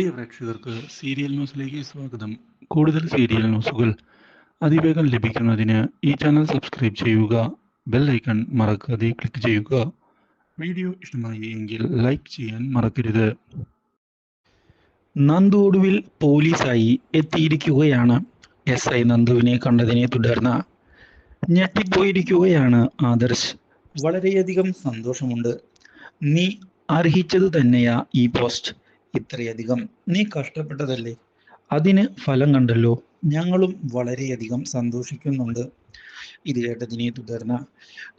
പ്രിയ പ്രേക്ഷകർക്ക് സീരിയൽ ന്യൂസിലേക്ക് സ്വാഗതം. കൂടുതൽ സീരിയൽ ന്യൂസുകൾ അതിവേഗം ലഭിക്കുന്നതിന് ഈ ചാനൽ സബ്സ്ക്രൈബ് ചെയ്യുക ബെൽ ഐക്കൺ മറക്കാതെ ക്ലിക്ക് ചെയ്യുക. വീഡിയോ ഇഷ്ടമായി എങ്കിൽ ലൈക്ക് ചെയ്യാൻ മറക്കരുത്. നന്ദു ഒടുവിൽ പോലീസായി എത്തിയിരിക്കുകയാണ്. എസ് ഐ നന്ദുവിനെ കണ്ടതിനെ തുടർന്ന് ഞെട്ടിപ്പോയിരിക്കുകയാണ് ആദർശ്. വളരെയധികം സന്തോഷമുണ്ട്. നീ അർഹിച്ചത് തന്നെയാ ഈ പോസ്റ്റ്. ഇത്രയധികം. നീ കഷ്ടപ്പെട്ടതല്ലേ? അതിന് ഫലം കണ്ടല്ലോ. ഞങ്ങളും വളരെയധികം സന്തോഷിക്കുന്നുണ്ട്. ഇത് കേട്ടതിനെ തുടർന്ന്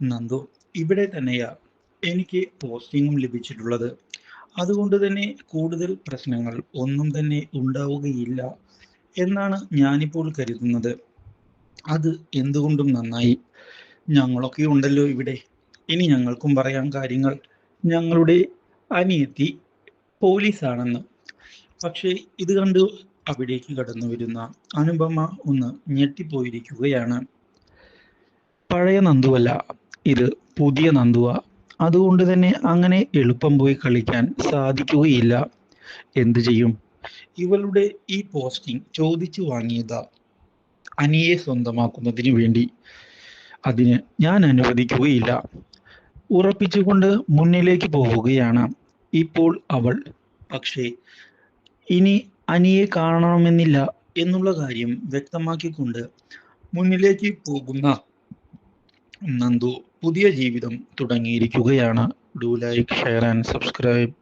നന്ദു ഇവിടെ തന്നെയാ എനിക്ക് പോസ്റ്റിങ്ങും ലഭിച്ചിട്ടുള്ളത്. അതുകൊണ്ട് തന്നെ കൂടുതൽ പ്രശ്നങ്ങൾ ഒന്നും തന്നെ ഉണ്ടാവുകയില്ല എന്നാണ് ഞാനിപ്പോൾ കരുതുന്നത്. അത് എന്തുകൊണ്ടും നന്നായി. ഞങ്ങളൊക്കെ ഉണ്ടല്ലോ ഇവിടെ. ഇനി ഞങ്ങൾക്കും പറയാം കാര്യങ്ങൾ. ഞങ്ങളുടെ അനിയത്തി പോലീസാണെന്ന്. പക്ഷേ ഇത് കണ്ട് അവിടേക്ക് കടന്നു വരുന്ന അനുപമ ഒന്ന് ഞെട്ടിപ്പോയിരിക്കുകയാണ്. പഴയ നന്ദുവല്ല ഇത് പുതിയ നന്ദുവ. അതുകൊണ്ട് തന്നെ അങ്ങനെ എളുപ്പം പോയി കളിക്കാൻ സാധിക്കുകയില്ല. എന്തു ചെയ്യും? ഇവളുടെ ഈ പോസ്റ്റിംഗ് ചോദിച്ചു വാങ്ങിയതാ അനിയെ സ്വന്തമാക്കുന്നതിന് വേണ്ടി. അതിന് ഞാൻ അനുവദിക്കുകയില്ല. ഉറപ്പിച്ചുകൊണ്ട് മുന്നിലേക്ക് പോവുകയാണ്. ഇപ്പോൾ അവൾ പക്ഷേ ഇനി അനിയെ കാണണമെന്നില്ല എന്നുള്ള കാര്യം വ്യക്തമാക്കിക്കൊണ്ട് മുന്നിലേക്ക് പോകുന്ന നന്ദു പുതിയ ജീവിതം തുടങ്ങിയിരിക്കുകയാണ്. Do like share and subscribe